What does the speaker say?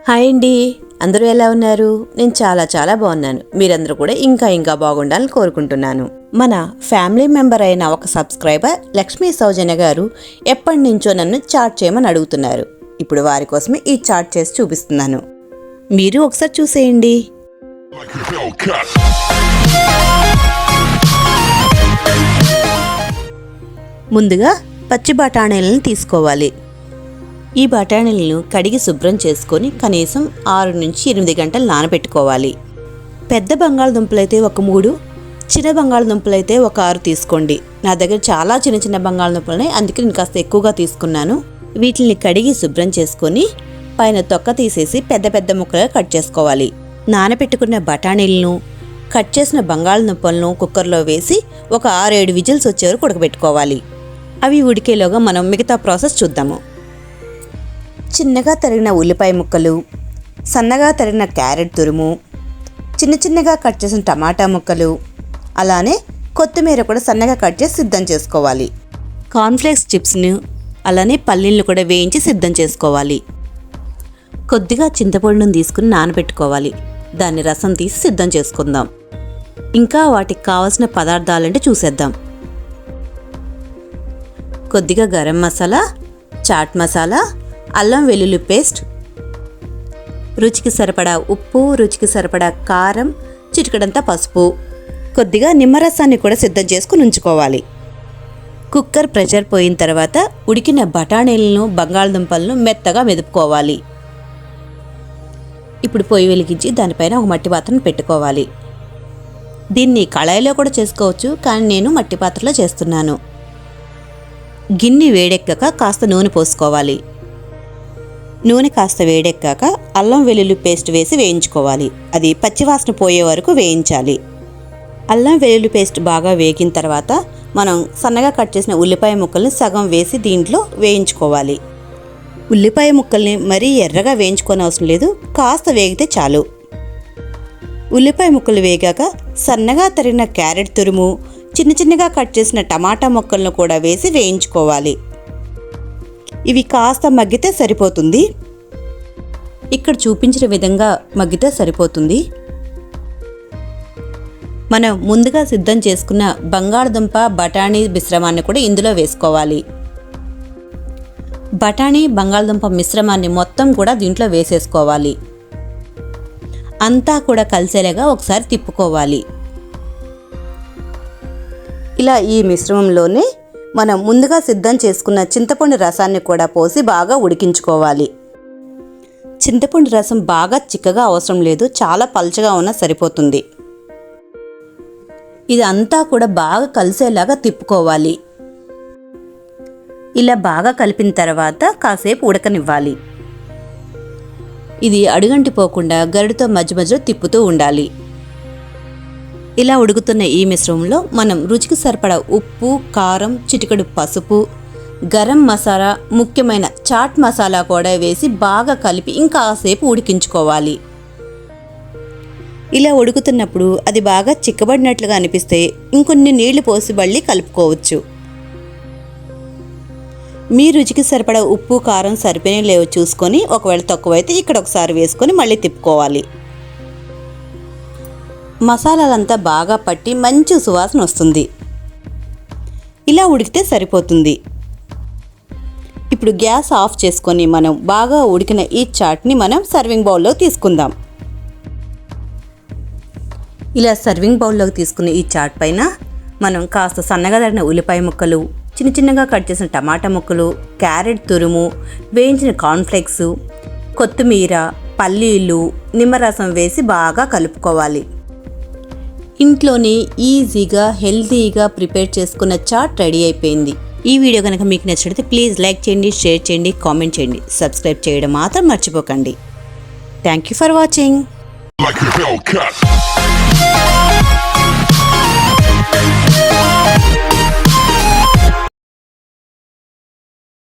Hi అండి. అందరూ ఎలా ఉన్నారు? నేను చాలా చాలా బాగున్నాను. మీరందరూ కూడా ఇంకా ఇంకా బాగుండాలని కోరుకుంటున్నాను. మన ఫ్యామిలీ మెంబర్ అయిన ఒక సబ్స్క్రైబర్ లక్ష్మీ సౌజన్య గారు ఎప్పటి నుంచో నన్ను చాట్ చేయమని అడుగుతున్నారు. ఇప్పుడు వారి కోసమే ఈ చాట్ చేసి చూపిస్తున్నాను. మీరు ఒకసారి చూసేయండి. ముందుగా పచ్చి బఠానీలను తీసుకోవాలి. ఈ బఠానీలను కడిగి శుభ్రం చేసుకొని కనీసం ఆరు నుంచి ఎనిమిది గంటలు నానబెట్టుకోవాలి. పెద్ద బంగాళదుంపలైతే ఒక మూడు చిన్న బంగాళదుంపలైతే ఒక ఆరు తీసుకోండి. నా దగ్గర చాలా చిన్న చిన్న బంగాళదుంపలు అందుకే నేను కాస్త ఎక్కువగా తీసుకున్నాను. వీటిని కడిగి శుభ్రం చేసుకొని పైన తొక్క తీసేసి పెద్ద పెద్ద ముక్కలుగా కట్ చేసుకోవాలి. నానబెట్టుకున్న బఠానీలను కట్ చేసిన బంగాళదుంపలను కుక్కర్లో వేసి ఒక ఆరేడు విజిల్స్ వచ్చే వరకు ఉడకబెట్టుకోవాలి. అవి ఉడికేలోగా మనం మిగతా ప్రాసెస్ చూద్దాము. చిన్నగా తరిగిన ఉల్లిపాయ ముక్కలు సన్నగా తరిగిన క్యారెట్ తురుము చిన్న చిన్నగా కట్ చేసిన టమాటా ముక్కలు అలానే కొత్తిమీర కూడా సన్నగా కట్ చేసి సిద్ధం చేసుకోవాలి. కార్న్ఫ్లేక్స్ చిప్స్ను అలానే పల్లీలను కూడా వేయించి సిద్ధం చేసుకోవాలి. కొద్దిగా చింతపండును తీసుకుని నానబెట్టుకోవాలి. దాన్ని రసం తీసి సిద్ధం చేసుకుందాం. ఇంకా వాటికి కావాల్సిన పదార్థాలంటే చూసేద్దాం. కొద్దిగా గరం మసాలా చాట్ మసాలా అల్లం వెల్లుల్లి పేస్ట్ రుచికి సరిపడా ఉప్పు రుచికి సరిపడా కారం చిటికడంత పసుపు. కొద్దిగా నిమ్మరసాన్ని కూడా సిద్ధం చేసుకుని ఉంచుకోవాలి. కుక్కర్ ప్రెషర్ పోయిన తర్వాత ఉడికిన బఠానీలను బంగాళదుంపలను మెత్తగా మెదుపుకోవాలి. ఇప్పుడు పొయ్యి వెలిగించి దానిపైన ఒక మట్టి పాత్రను పెట్టుకోవాలి. దీన్ని కళాయిలో కూడా చేసుకోవచ్చు కానీ నేను మట్టి పాత్రలో చేస్తున్నాను. గిన్నె వేడెక్కక కాస్త నూనె పోసుకోవాలి. నూనె కాస్త వేడెక్కాక అల్లం వెల్లుల్లి పేస్ట్ వేసి వేయించుకోవాలి. అది పచ్చివాసన పోయే వరకు వేయించాలి. అల్లం వెల్లుల్లి పేస్ట్ బాగా వేగిన తర్వాత మనం సన్నగా కట్ చేసిన ఉల్లిపాయ ముక్కల్ని సగం వేసి దీంట్లో వేయించుకోవాలి. ఉల్లిపాయ ముక్కల్ని మరీ ఎర్రగా వేయించుకోని అవసరం లేదు. కాస్త వేగితే చాలు. ఉల్లిపాయ ముక్కలు వేగాక సన్నగా తరిగిన క్యారెట్ తురుము చిన్న చిన్నగా కట్ చేసిన టమాటా ముక్కలను కూడా వేసి వేయించుకోవాలి. ఇవి కాస్త మగ్గితే సరిపోతుంది. ఇక్కడ చూపించిన విధంగా మగ్గితే సరిపోతుంది. మనం ముందుగా సిద్ధం చేసుకున్న బంగాళదుంప బఠానీ మిశ్రమాన్ని కూడా ఇందులో వేసుకోవాలి. బఠానీ బంగాళదుంప మిశ్రమాన్ని మొత్తం కూడా దీంట్లో వేసేసుకోవాలి. అంతా కూడా కలిసేలాగా ఒకసారి తిప్పుకోవాలి. ఇలా ఈ మిశ్రమంలోనే మనం ముందుగా సిద్ధం చేసుకున్న చింతపండు రసాన్ని కూడా పోసి బాగా ఉడికించుకోవాలి. చింతపండు రసం బాగా చిక్కగా అవసరం లేదు చాలా పల్చగా ఉన్నా సరిపోతుంది. ఇది అంతా కూడా బాగా కలిసేలాగా తిప్పుకోవాలి. ఇలా బాగా కలిపిన తర్వాత కాసేపు ఉడకనివ్వాలి. ఇది అడుగంటిపోకుండా గరుడుతో మధ్య మధ్యలో తిప్పుతూ ఉండాలి. ఇలా ఉడుకుతున్న ఈ మిశ్రమంలో మనం రుచికి సరిపడా ఉప్పు కారం చిటికెడు పసుపు గరం మసాలా ముఖ్యమైన చాట్ మసాలా కూడా వేసి బాగా కలిపి ఇంకాసేపు ఉడికించుకోవాలి. ఇలా ఉడుకుతున్నప్పుడు అది బాగా చిక్కబడినట్లుగా అనిపిస్తే ఇంకొన్ని నీళ్ళు పోసి మళ్ళీ కలుపుకోవచ్చు. మీ రుచికి సరిపడా ఉప్పు కారం సరిపోయినా లేవో చూసుకొని ఒకవేళ తక్కువైతే ఇక్కడ ఒకసారి వేసుకొని మళ్ళీ తిప్పుకోవాలి. మసాలాలంతా బాగా పట్టి మంచి సువాసన వస్తుంది. ఇలా ఉడికితే సరిపోతుంది. ఇప్పుడు గ్యాస్ ఆఫ్ చేసుకొని మనం బాగా ఉడికిన ఈ చాట్ని మనం సర్వింగ్ బౌల్లో తీసుకుందాం. ఇలా సర్వింగ్ బౌల్లోకి తీసుకున్న ఈ చాట్ పైన మనం కాస్త సన్నగా తరిగిన ఉల్లిపాయ ముక్కలు చిన్న చిన్నగా కట్ చేసిన టమాటా ముక్కలు క్యారెట్ తురుము వేయించిన కార్న్ఫ్లెక్స్ కొత్తిమీర పల్లీలు నిమ్మరసం వేసి బాగా కలుపుకోవాలి. ఇంట్లోనే ఈజీగా హెల్తీగా ప్రిపేర్ చేసుకున్న చాట్ రెడీ అయిపోయింది. ఈ వీడియో కనుక మీకు నచ్చినట్లయితే ప్లీజ్ లైక్ చేయండి షేర్ చేయండి కామెంట్ చేయండి. సబ్స్క్రైబ్ చేయడం మాత్రం మర్చిపోకండి. Thank you for watching. Like a